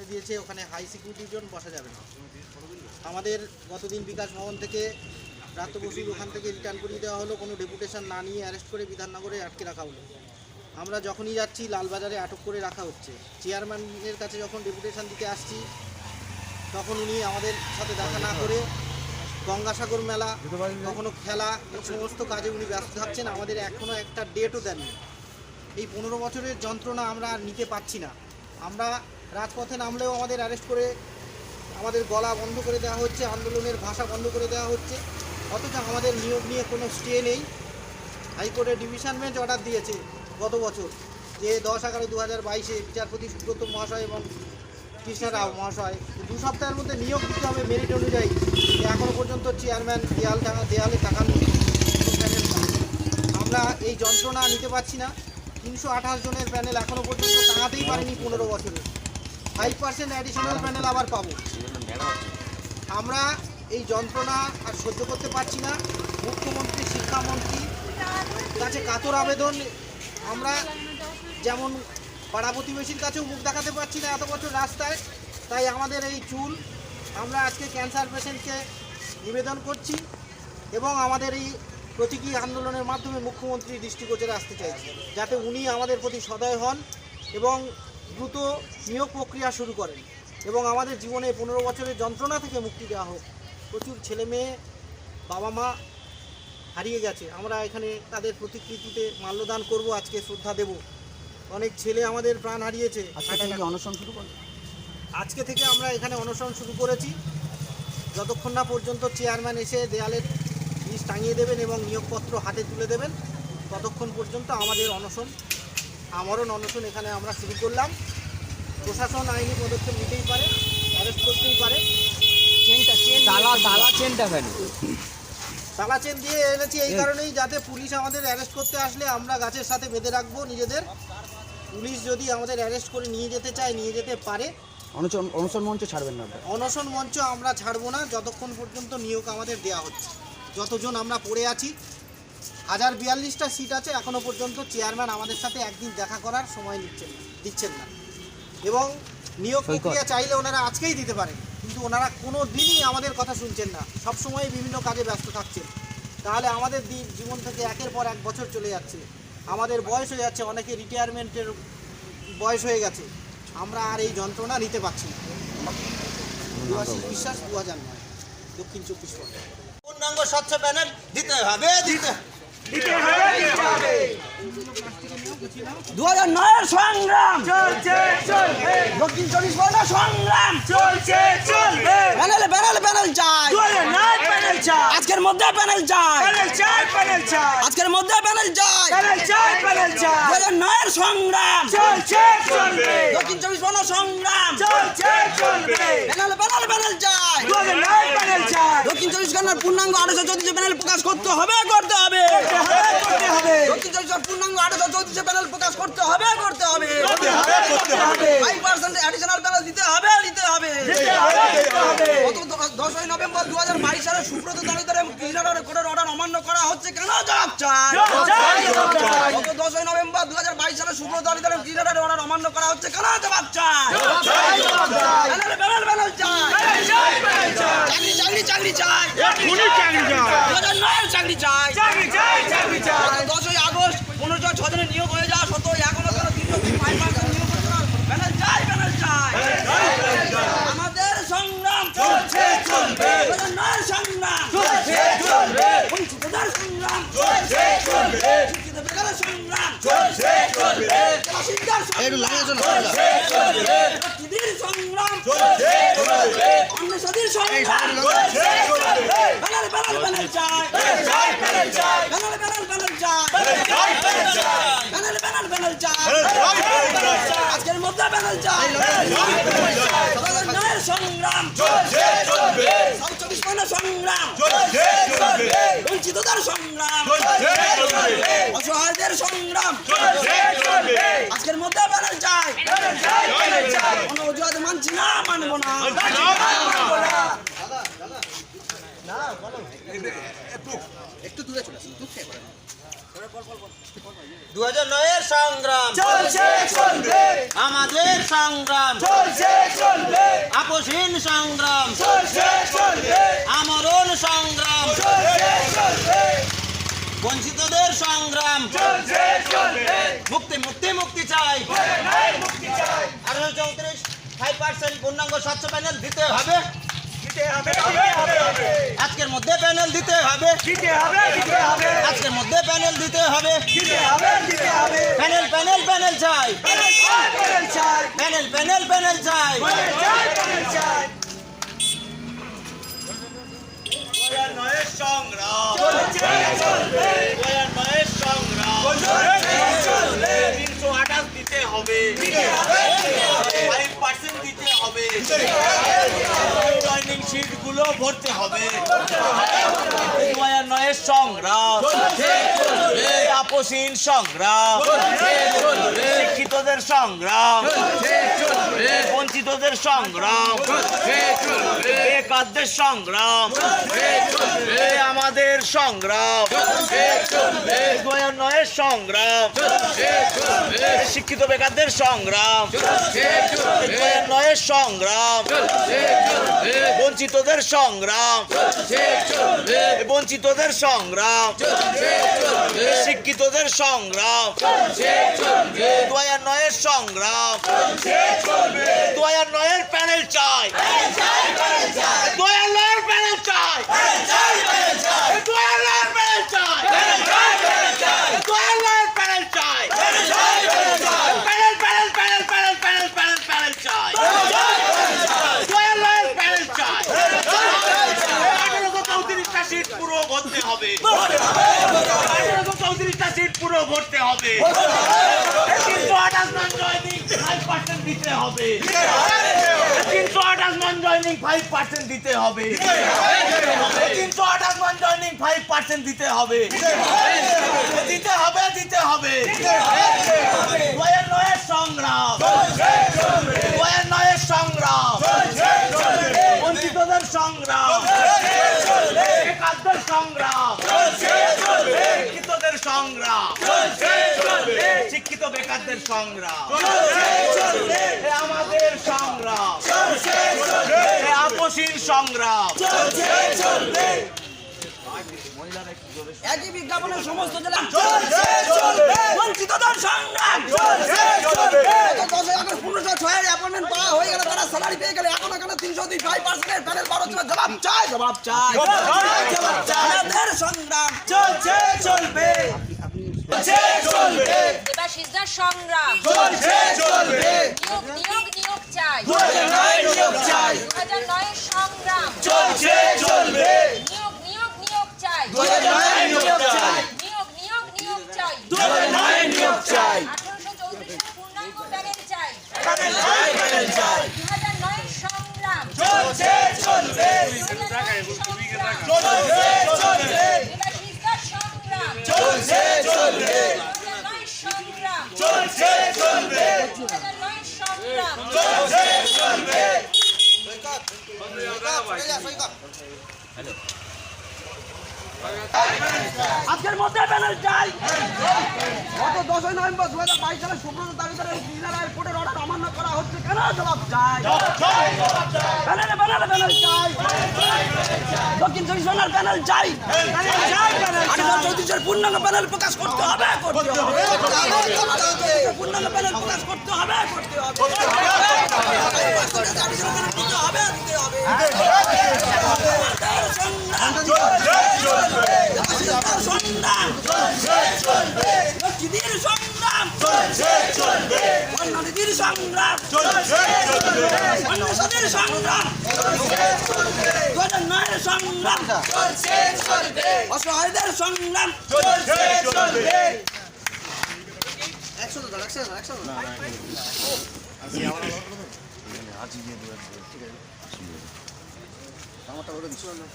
বলে দিয়েছে, ওখানে হাই সিকিউরিটি জোন বসা যাবে না। আমাদের গতদিন বিকাশ ভবন থেকে রাত বসুর ওখান থেকে রিটার্ন করিয়ে দেওয়া হলো, কোনো ডেপুটেশন না নিয়ে অ্যারেস্ট করে বিধাননগরে আটকে রাখা হলো। আমরা যখনই যাচ্ছি, লালবাজারে আটক করে রাখা হচ্ছে। চেয়ারম্যানের কাছে যখন ডেপুটেশন দিতে আসছি, তখন উনি আমাদের সাথে দেখা না করে গঙ্গাসাগর মেলা, কখনো খেলা এই সমস্ত কাজে উনি ব্যস্ত থাকছেন। আমাদের এখনও একটা ডেটও দেননি। এই পনেরো বছরের যন্ত্রণা আমরা নিতে পারছি না। আমরা রাজপথে নামলেও আমাদের অ্যারেস্ট করে, আমাদের গলা বন্ধ করে দেওয়া হচ্ছে, আন্দোলনের ভাষা বন্ধ করে দেওয়া হচ্ছে। অথচ আমাদের নিয়োগ নিয়ে কোনো স্টে নেই। হাইকোর্টের ডিভিশন বেঞ্চ অর্ডার দিয়েছে গত বছর যে দশ এগারো দু হাজার বাইশে বিচারপতি সুব্রত মহাশয় এবং কৃষ্ণ রাও মহাশয় দু সপ্তাহের মধ্যে নিয়োগ দিতে হবে মেরিট অনুযায়ী। এখনও পর্যন্ত চেয়ারম্যান দেয়াল টাকা দেয়ালে টাকা আমরা এই যন্ত্রণা নিতে পারছি না। তিনশো আঠাশ জনের প্যানেল এখনও পর্যন্ত টাঙাতেই পারেনি পনেরো বছরে। ফাইভ পার্সেন্ট অ্যাডিশনাল প্যানেল আবার পাবো। আমরা এই যন্ত্রণা আর সহ্য করতে পারছি না। মুখ্যমন্ত্রী, শিক্ষামন্ত্রী, কাছে কাতর আবেদন। আমরা যেমন পাড়া প্রতিবেশীর কাছেও মুখ দেখাতে পারছি না এত বছর রাস্তায়, তাই আমাদের এই চুল, আমরা আজকে ক্যান্সার পেশেন্টকে নিবেদন করছি এবং আমাদের এই প্রতীকী আন্দোলনের মাধ্যমে মুখ্যমন্ত্রী দৃষ্টিগোচরে আসতে চাইছি, যাতে উনি আমাদের প্রতি সদয় হন এবং দ্রুত নিয়োগ প্রক্রিয়া শুরু করেন এবং আমাদের জীবনে পনেরো বছরের যন্ত্রণা থেকে মুক্তি দেওয়া হোক। প্রচুর ছেলে মেয়ে বাবা মা হারিয়ে গেছে। আমরা এখানে তাদের প্রতিকৃতিতে মাল্যদান করব আজকে শ্রদ্ধা দেব। অনেক ছেলে আমাদের প্রাণ হারিয়েছে। অনশন শুরু করবে আজকে থেকে আমরা এখানে অনশন শুরু করেছি। যতক্ষণ না পর্যন্ত চেয়ারম্যান এসে দেয়ালের জিনিস টাঙিয়ে দেবেন এবং নিয়োগপত্র হাতে তুলে দেবেন ততক্ষণ পর্যন্ত আমাদের অনশন আমরণ অনশন এখানে আমরা শুরু করলাম। প্রশাসন আইনি পদক্ষেপ নিতেই পারে অ্যারেস্ট করতেই পারে। চেনটা চেন তালা তালা চেনটা কেন? তালা চেন দিয়ে এনেছি এই কারণেই যাতে পুলিশ আমাদের অ্যারেস্ট করতে আসলে আমরা গাছের সাথে বেঁধে রাখব নিজেদের। পুলিশ যদি আমাদের অ্যারেস্ট করে নিয়ে যেতে চায় নিয়ে যেতে পারে। অনশন অনশন মঞ্চ ছাড়বেন না অনশন মঞ্চ আমরা ছাড়বো না যতক্ষণ পর্যন্ত নিয়োগ আমাদের দেওয়া হচ্ছে। যতজন আমরা পড়ে আছি হাজার বিয়াল্লিশটা সিট আছে এখনও পর্যন্ত চেয়ারম্যান আমাদের সাথে একদিন দেখা করার সময় নিচ্ছেন দিচ্ছেন না। এবং নিয়োগ প্রক্রিয়া চাইলে ওনারা আজকেই দিতে পারেন কিন্তু ওনারা কোনো দিনই আমাদের কথা শুনছেন না। সবসময় বিভিন্ন কাজে ব্যস্ত থাকছেন। তাহলে আমাদের দিন জীবন থেকে একের পর এক বছর চলে যাচ্ছে। আমাদের বয়স হয়ে যাচ্ছে অনেকে রিটায়ারমেন্টের বয়স হয়ে গেছে। আমরা আর এই যন্ত্রণা নিতে পারছি না। বিশ্বাস দু হাজার নয় দক্ষিণ চব্বিশ পরগনা। পূর্ণাঙ্গ স্বচ্ছ প্যানেল দিতে হবে দিতে Y can't hurt que jale. দু হাজার নয়ের সংগ্রাম। দক্ষিণ চব্বিশ পরগনা সংগ্রাম। চলছে চলবে প্যানেল প্যানেল প্যানেল চাই। প্যানেল চাই। আজকের মধ্যে প্যানেল চাই। প্যানেল চাই প্যানেল চাই। আজকের মধ্যে প্যানেল চাই। প্যানেল চাই প্যানেল দু হাজার নয়ের সংগ্রাম। চলছে চলবে। দক্ষিণ চব্বিশ পরগনা সংগ্রাম। চলছে চলবে। প্যানেল প্যানেল প্যানেল চাই। দু হাজার নয় প্যানেল চাই। দক্ষিণ চব্বিশ পরগনার পূর্ণাঙ্গ আঠারোশো চৌত্রিশে প্যানেল প্রকাশ করতে হবে করতে হবে। করতে হবে দক্ষিণ চব্বিশ পূর্ণাঙ্গ আঠারোশো চৌত্রিশে প্যানেল প্রকাশ করতে হবে করতে হবে। ফাইভ পার্সেন্ট অ্যাডিশনাল দিতে হবে দিতে হবে। গত দশই নভেম্বর দু হাজার বাইশ সালে সুব্রত দলিতের কৃষ্ণনগরের কোর্টের অর্ডার অমান্য করা হচ্ছে কেন? জবাব চাই। গত দশই নভেম্বর দু হাজার বাইশ সালে সুব্রত দলিতের এবং কৃষ্ণনগরের অর্ডার অমান্য করা হচ্ছে কেন? জবাব চাই। চাকরি চাই। চাকরি চাই। চাকরি চাই। চাকরি চাই চাকরি চাই গত দশই আগস্ট পনেরোশো ছজনের নিয়োগ হয়ে যাওয়া সত্ত্বেও এখনও কেন তিনশো ফাইভ পার্সেন্ট নিয়োগ হচ্ছে না প্যানেল চাই প্যানেল চাই আমাদের সংগ্রাম চলছে চলবে। নয়ের সংগ্রাম চলছে চলবে। বঞ্চিতদের সংগ্রাম চলছে চলবে। শিক্ষিত বেকারের সংগ্রাম চলছে চলবে। বাসিন্দার সংগ্রাম চলছে চলবে। ব্যক্তিদের সংগ্রাম চলছে চলবে। অন্বেষাদের সংগ্রাম চলছে চলবে। প্যানেল প্যানেল প্যানেল চাই। প্যানেল চাই প্যানেল চাই। প্যানেল প্যানেল প্যানেল চাই। প্যানেল চাই প্যানেল চাই। প্যানেল প্যানেল প্যানেল চাই। প্যানেল চাই প্যানেল চাই। আজকের মধ্যে প্যানেল চাই। প্যানেল চাই প্যানেল চাই। সংগ্রাম চলছে চলবে চব্বিশ পরগনার সংগ্রাম চলছে চলবে বঞ্চিতদের সংগ্রাম চলছে চলবে অসহায়দের সংগ্রাম চলছে চলবে আজকের মধ্যে প্যানেল যায় প্যানেল যায় প্যানেল যায় কোনো অজুহাত মানছি না মানবো না একটু দূরে চলে আসুন দুঃখে দু হাজার নয়ের সংগ্রাম। চলছে চলবে। আমাদের সংগ্রাম। চলছে চলবে। সংগ্রাম। চলছে চলবে। আমরণ সংগ্রাম। চলছে চলবে। বঞ্চিতদের সংগ্রাম। চলছে চলবে। মুক্তি মুক্তি মুক্তি চাই। মুক্তি চাই আঠারো চৌত্রিশ ফাইভ পার্সেন্ট পূর্ণাঙ্গ স্বচ্ছ প্যানেল দিতে হবে দিতে হবে দিতে হবে হবে আজকের মধ্যে প্যানেল দিতে হবে। দিতে হবে দিতে হবে। আজকের মধ্যে প্যানেল দিতে হবে। দিতে হবে দিতে হবে। প্যানেল প্যানেল প্যানেল চাই। প্যানেল চাই প্যানেল চাই। প্যানেল প্যানেল প্যানেল চাই। প্যানেল চাই সংগ্রাম। সংগ্রাম। হবে। হবে দিতে হবে। ফাইভ পার্সেন্ট দিতে হবে। জয়নিং সিটগুলো ভরতে হবে। নয়ের সংগ্রাম। আপসীন সংগ্রাম। শিক্ষিতদের সংগ্রাম। বঞ্চিতদের সংগ্রাম। বেকারদের সংগ্রাম। আমাদের সংগ্রাম। নয়ের সংগ্রাম। শিক্ষিত বেকারদের সংগ্রাম নয়ের সংগ্রাম, বঞ্চিতদের সংগ্রাম বঞ্চিতদের সংগ্রাম শিক্ষিতদের সংগ্রাম দু হাজার নয়ের সংগ্রাম দু হাজার নয়ের প্যানেল চাই দু হাজার নয়ের প্যানেল চাই দু হাজার নয়ের প্যানেল চাই দু হাজার নয়ের প্যানেল চাই panel panel panel panel panel panel panel চাই দু হাজার নয়ের প্যানেল চাই আঠারোশো চৌত্রিশটা সিট পুরো ভরতে হবে। চৌত্রিশটা পুরো ভরতে হবে। তিনশো আঠাশ নন ফাইভ পার্সেন্ট দিতে হবে। তিনশো আঠাশ নন ফাইভ পার্সেন্ট দিতে হবে। তিনশো আঠাশ নন ফাইভ পার্সেন্ট দিতে হবে। দিতে হবে দিতে হবে। সংগ্রাম। নয়ের সংগ্রাম। বঞ্চিতদের সংগ্রাম। বেকারদের সংগ্রাম। শিক্ষিতদের সংগ্রাম। শিক্ষিত বেকারদের সংগ্রাম। আমাদের সংগ্রাম। এ আপসীন সংগ্রাম। একই বিজ্ঞাপনের সমস্ত জেলা চলছে চলবে বঞ্চিতদের সংগ্রাম চলছে চলবে দশই আগস্ট পনেরোশো ছয়ের অ্যাপয়েন্টমেন্ট পাওয়া হয়ে গেলে তারা স্যালারি পেয়ে গেলে এখন এখানে তিনশো দুই ফাইভ পার্সেন্টের প্যানেল বারো ছিল জবাব চাই জবাব চাই জবাব চাই। আমাদের সংগ্রাম চলছে চলবে চলছে চলবে দেবাশিসদার সংগ্রাম চলছে চলবে নিয়োগ নিয়োগ নিয়োগ চাই দু হাজার নয় নিয়োগ চাই দু হাজার নয়ের সংগ্রাম চলছে চলবে নিয়োগ নিয়োগ নিয়োগ চাই দু হাজার নয় নিয়োগ চাই নিয়োগ নিয়োগ নিয়োগ চাই দু হাজার নয় নিয়োগ চাই আঠারোশো চৌত্রিশের পূর্ণাঙ্গ প্যানেল চাই প্যানেল চাই প্যানেল চাই দু হাজার নয়ের সংগ্রাম চলছে চলবে দু হাজার নয়ের সংগ্রাম চলছে চলবে দেবাশিসদার সংগ্রাম চলছে চলবে দু হাজার নয়ের সংগ্রাম চলছে চলবে দু হাজার নয়ের সংগ্রাম চলছে চলবে আজকের মধ্যে প্যানেল চাই। গত দশই নভেম্বর দু হাজার বাইশ সালে সুব্রত তালুকদারের ইন্দিরা রায়ের কোর্টের অর্ডার অমান্য করা হচ্ছে কেন? জবাব চাই। প্যানেলে প্যানেলে প্যানেল চাই। দক্ষিণ চব্বিশ পরগনার প্যানেল চাই। আঠারো চৌত্রিশের পূর্ণাঙ্গ প্যানেল প্রকাশ করতে হবে করতে হবে। পূর্ণাঙ্গ প্যানেল প্রকাশ করতে হবে করতে হবে করতে হবে দিতে হবে আমাদের সংগ্রাম চলবে সংগ্রাম লক্ষ্মীদের সংগ্রাম বন্যনীতির সংগ্রাম চলছে চলবে বন্যসাদের সংগ্রাম দু অসহায়দের সংগ্রাম চলছে চলবে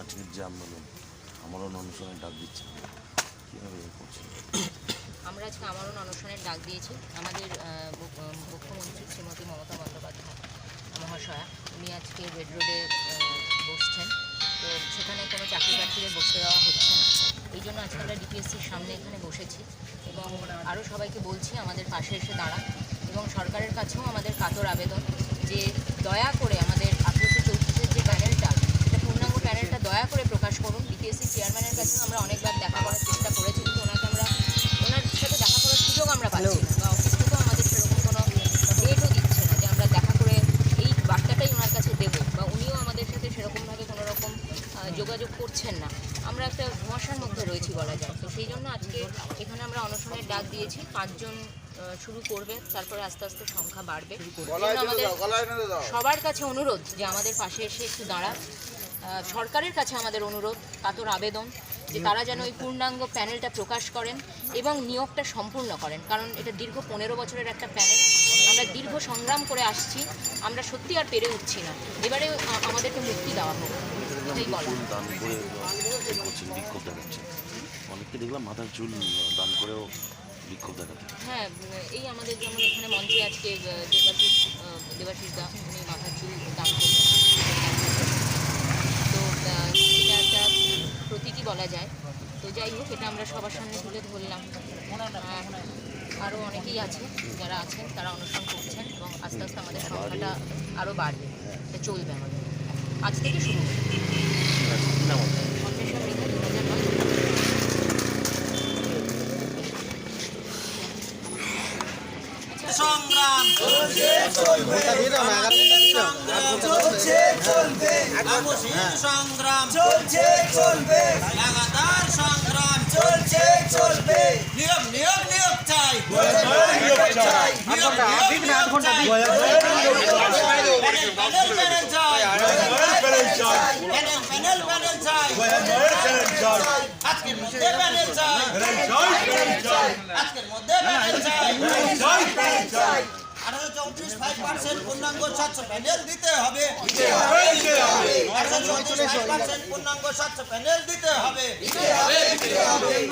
আজকের যে আন্দোলন আমরণ অনুষ্ঠানে ডাক দিচ্ছে। কীভাবে করছে? আমরা আজকে আমরণ অনশনের ডাক দিয়েছি। আমাদের মুখ্যমন্ত্রী শ্রীমতী মমতা বন্দ্যোপাধ্যায় মহাশয়া উনি আজকে রেড রোডে বসছেন। তো সেখানে কোনো চাকরি বাকরিদের বসতে দেওয়া হচ্ছে না। এই জন্য আজকে আমরা ডিপিএসসির সামনে এখানে বসেছি এবং আরও সবাইকে বলছি আমাদের পাশে এসে দাঁড়ান। এবং সরকারের কাছেও আমাদের কাতর আবেদন যে দয়া করে আমাদের আঠারোশো চৌত্রিশের যে প্যানেলটা সেটা পূর্ণাঙ্গ প্যানেলটা দয়া করে বিপিএসসি চেয়ারম্যানের কাছেও আমরা অনেকবার দেখা করার চেষ্টা করেছি কিন্তু ওনাকে আমরা ওনার সাথে দেখা করার সুযোগ আমরা পাচ্ছি না। বা অফিস থেকেও আমাদের সেরকম কোনো ডেটও দিচ্ছে না যে আমরা দেখা করে এই বার্তাটাই ওনার কাছে দেবো বা উনিও আমাদের সাথে সেরকমভাবে কোনো রকম যোগাযোগ করছেন না। আমরা একটা ধোঁয়াশার মধ্যে রয়েছি বলা যায়। তো সেই জন্য আজকে এখানে আমরা অনশনের ডাক দিয়েছি পাঁচজন শুরু করবে তারপরে আস্তে আস্তে সংখ্যা বাড়বে। আমাদের সবার কাছে অনুরোধ যে আমাদের পাশে এসে একটু দাঁড়ান। আহ, সরকারের কাছে আমাদের অনুরোধ কাতর আবেদন যে তারা যেন ওই পূর্ণাঙ্গ প্যানেলটা প্রকাশ করেন এবং নিয়োগটা সম্পূর্ণ করেন। কারণ এটা দীর্ঘ পনেরো বছরের একটা প্যানেল। আমরা দীর্ঘ সংগ্রাম করে আসছি। আমরা সত্যি আর পেরে উঠছি না। এবারে আমাদেরকে মুক্তি দেওয়া হোক। এটাই বলা অনেককে দেখলাম মাথার চুল দান করেও বিক্ষোভ হ্যাঁ এই আমাদের যেমন এখানে মঞ্চে আজকে দেবাশিস দেবাশিস দা উনি মাথার চুল দান করলেন তো আহ, এটা একটা প্রতীকী বলা যায়। তো যাই হোক এটা আমরা সবার সামনে তুলে ধরলাম। আরও অনেকেই আছে যারা আছেন তারা অনুষ্ঠান করছেন এবং আস্তে আস্তে আমাদের সংখ্যাটা আরও বাড়বে। এটা চলবে আমাদের। আজ থেকে শুরু নয় সংগ্রাম। সংগ্রাম চলছে চলবে লাগাতার সংগ্রাম চলছে চলবে নিয়োগ নিয়োগ নিয়োগ চাই আজকের মধ্যে প্যানেল চাই প্যানেল আজকের মধ্যে প্যানেল চাই পূর্ণাঙ্গ স্বচ্ছ প্যানেল দিতে হবে। পূর্ণাঙ্গ স্বচ্ছ প্যানেল দিতে হবে।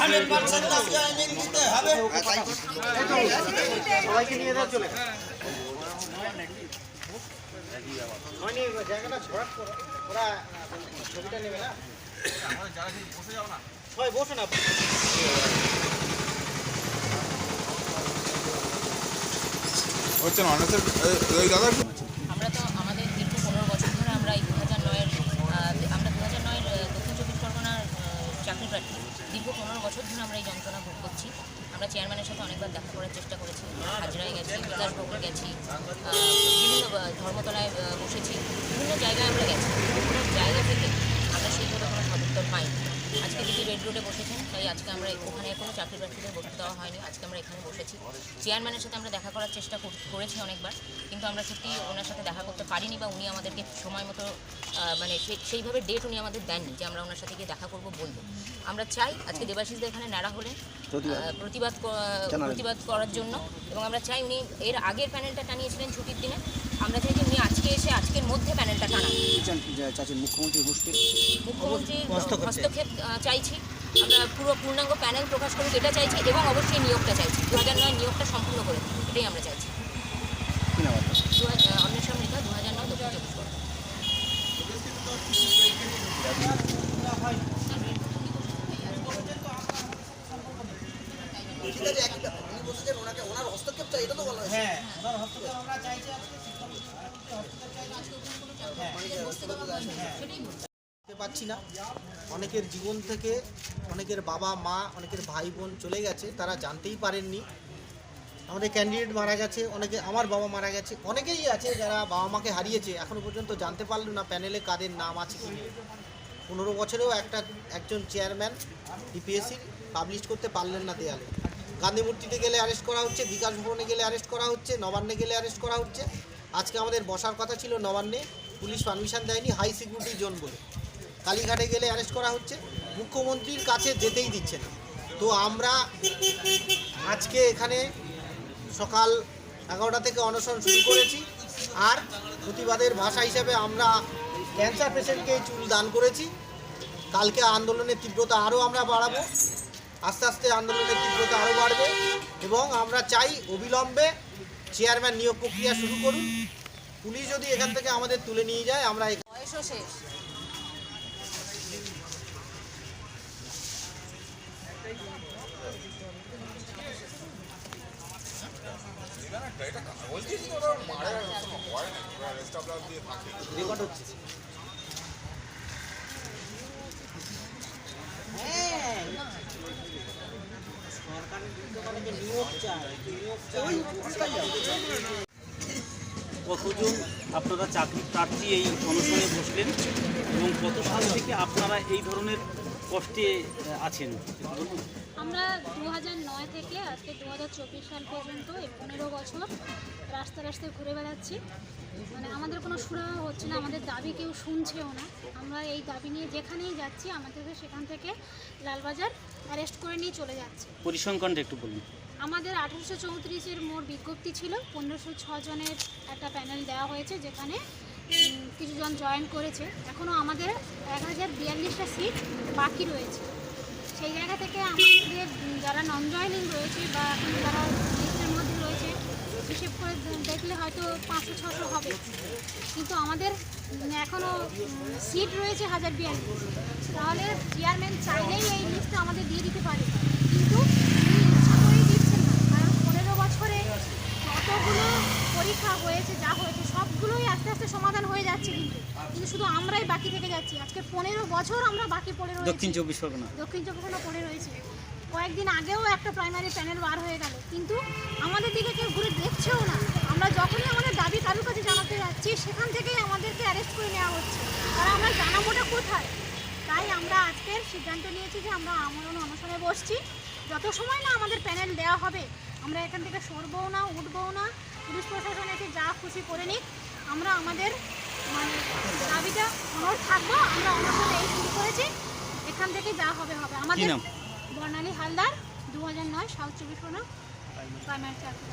হান্ড্রেড পার্সেন্ট আইনিং দিতে হবে। সবাইকে নিয়ে চলে। জায়গাটা ছড়াট করো ওরা ছবিটা নেবে না? বসো না। হচ্ছে না অনেকের দাদা আমরা তো আমাদের দীর্ঘ পনেরো বছর ধরে আমরা এই দু হাজার নয়ের আমরা দু হাজার নয়ের দক্ষিণ চব্বিশ পরগনার চাকরি দীর্ঘ পনেরো বছর ধরে আমরা এই যন্ত্রণা ভোগ করছি। আমরা চেয়ারম্যানের সাথে অনেকবার দেখা করার চেষ্টা করেছি। হাজরায় গেছি বিকাশভবন গেছি বিভিন্ন ধর্মতলায় বসেছি। বিভিন্ন জায়গায় আমরা গেছি। বিভিন্ন জায়গা থেকে আমরা সেইভাবে কোনো সদুত্তর পাইনি। দিদি রেড রোডে বসেছেন তাই আজকে আমরা ওখানে কোনো চাকরি প্রার্থীদের বসতে দেওয়া হয়নি আজকে আমরা এখানে বসেছি। চেয়ারম্যানের সাথে আমরা দেখা করার চেষ্টা করেছি অনেকবার কিন্তু আমরা সত্যি ওনার সাথে দেখা করতে পারিনি বা উনি আমাদেরকে সময় মতো মানে সেইভাবে ডেট উনি আমাদের দেননি যে আমরা ওনার সাথে গিয়ে দেখা করব বলব। আমরা চাই আজকে দেবাশিসদের এখানে ন্যাড়া হলেন প্রতিবাদ। প্রতিবাদ করার জন্য এবং আমরা চাই উনি এর আগের প্যানেলটা টানিয়েছিলেন ছুটির দিনে। আমরা চাই যে উনি আজকে এসে মধ্যে প্যানেলটা টানান চাচ্ছেন মুখ্যমন্ত্রী হুসকে মুখ্যমন্ত্রীর হস্তক্ষেপ চাইছি। আমরা পুরো পূর্ণাঙ্গ প্যানেল প্রকাশ করুক এটা চাইছি এবং অবশ্যই নিয়োগটা চাইছি। দু হাজার নয় নিয়োগটা সম্পূর্ণ করে এটাই আমরা চাইছি। পারছি না। অনেকের জীবন থেকে অনেকের বাবা, মা, অনেকের ভাই বোন চলে গেছে, তারা জানতেই পারেননি। আমাদের ক্যান্ডিডেট মারা গেছে, অনেকে আমার বাবা মারা গেছে, অনেকেই আছে যারা বাবা মাকে হারিয়েছে, এখনও পর্যন্ত জানতে পারল না প্যানেলে কাদের নাম আছে কি পনেরো বছরেও একটা, একজন চেয়ারম্যান ডিপিএসসি পাবলিশ করতে পারলেন না দেয়ালে। গান্ধী মূর্তিতে গেলে অ্যারেস্ট করা হচ্ছে, বিকাশ ভবনে গেলে অ্যারেস্ট করা হচ্ছে, নবান্নে গেলে অ্যারেস্ট করা হচ্ছে। আজকে আমাদের বসার কথা ছিল নবান্নে। পুলিশ পারমিশন দেয়নি হাই সিকিউরিটি জোন বলে। কালীঘাটে গেলে অ্যারেস্ট করা হচ্ছে। মুখ্যমন্ত্রীর কাছে যেতেই দিচ্ছে না। তো আমরা আজকে এখানে সকাল এগারোটা থেকে অনশন শুরু করেছি। আর প্রতিবাদের ভাষা হিসেবে আমরা ক্যান্সার পেশেন্টকে চুল দান করেছি। কালকে আন্দোলনের তীব্রতা আরও আমরা বাড়াবো। আস্তে আস্তে আন্দোলনের তীব্রতা আরও বাড়বে। এবং আমরা চাই অবিলম্বে চেয়ারম্যান নিয়োগ প্রক্রিয়া শুরু করুন। পুলিশ যদি এখান থেকে আমাদের তুলে নিয়ে যায় আমরা বয়সও শেষ। রেকর্ড হচ্ছে। হ্যাঁ। অনেকে নিয়োগ চায় নিয়োগ চায়। কতজন আপনারা চাকরি প্রার্থী এই অনশনে বসলেন এবং কত সাল থেকে আপনারা এই ধরনের কষ্টে আছেন? আমরা দু নয় থেকে আজকে দু হাজার চব্বিশ সাল পর্যন্ত এই পনেরো বছর রাস্তা রাস্তায় ঘুরে বেড়াচ্ছি। মানে আমাদের কোনো সুরাহা হচ্ছে না আমাদের দাবি কেউ শুনছেও না। আমরা এই দাবি নিয়ে যেখানেই যাচ্ছি আমাদেরকে সেখান থেকে লালবাজার অ্যারেস্ট করে নিয়ে চলে যাচ্ছে। পরিসংখ্যানটা একটু বলুন। আমাদের আঠারোশো চৌত্রিশের মোট বিজ্ঞপ্তি ছিল, পনেরোশো জনের একটা প্যানেল দেওয়া হয়েছে যেখানে কিছুজন জয়েন করেছে। এখনও আমাদের এক হাজার বিয়াল্লিশটা সিট বাকি রয়েছে। সেই জায়গা থেকে আমাদের যারা নন জয়নিং রয়েছে বা যারা লিস্টের মধ্যে রয়েছে, হিসেব করে দেখলে হয়তো পাঁচশো, ছশো হবে। কিন্তু আমাদের এখনও সিট রয়েছে হাজার বিয়াল্লিশ। তাহলে চেয়ারম্যান চাইলেই এই লিস্টটা আমাদের দিয়ে দিতে পারে কিন্তু উনি ইচ্ছা করেই দিচ্ছেন না কারণ পনেরো বছরে যতগুলো পরীক্ষা হয়েছে যা হয়েছে সবগুলোই আস্তে আস্তে সমাধান হয়ে যাচ্ছে কিন্তু। কিন্তু শুধু আমরাই বাকি থেকে যাচ্ছি। আজকে পনেরো বছর আমরা বাকি পড়ে রয়েছি। দক্ষিণ চব্বিশ পরগনা। দক্ষিণ চব্বিশ পরগনা পড়ে রয়েছে। কয়েকদিন আগেও একটা প্রাইমারি প্যানেল বার হয়ে গেল। কিন্তু আমাদের দিকে কেউ ঘুরে দেখছেও না। আমরা যখনই আমাদের দাবি কারোর কাছে জানাতে যাচ্ছি সেখান থেকেই আমাদেরকে অ্যারেস্ট করে নেওয়া হচ্ছে। আর আমরা জানাবোটা কোথায়? তাই আমরা আজকের সিদ্ধান্ত নিয়েছি যে আমরা আমরণ অনশনে বসছি। যত সময় না আমাদের প্যানেল দেওয়া হবে আমরা এখান থেকে সরবও না উঠবও না। পুলিশ প্রশাসন এসে যা খুশি করে নিক। আমরা আমাদের মানে দাবিটা অনর থাকব আমরা অনশন এই শুরু করেছি। এখান থেকে যা হবে হবে। আমাদের বর্ণালী হালদার দু হাজার নয় সাউথ চব্বিশ পরগনা প্রাইমারি চাকরি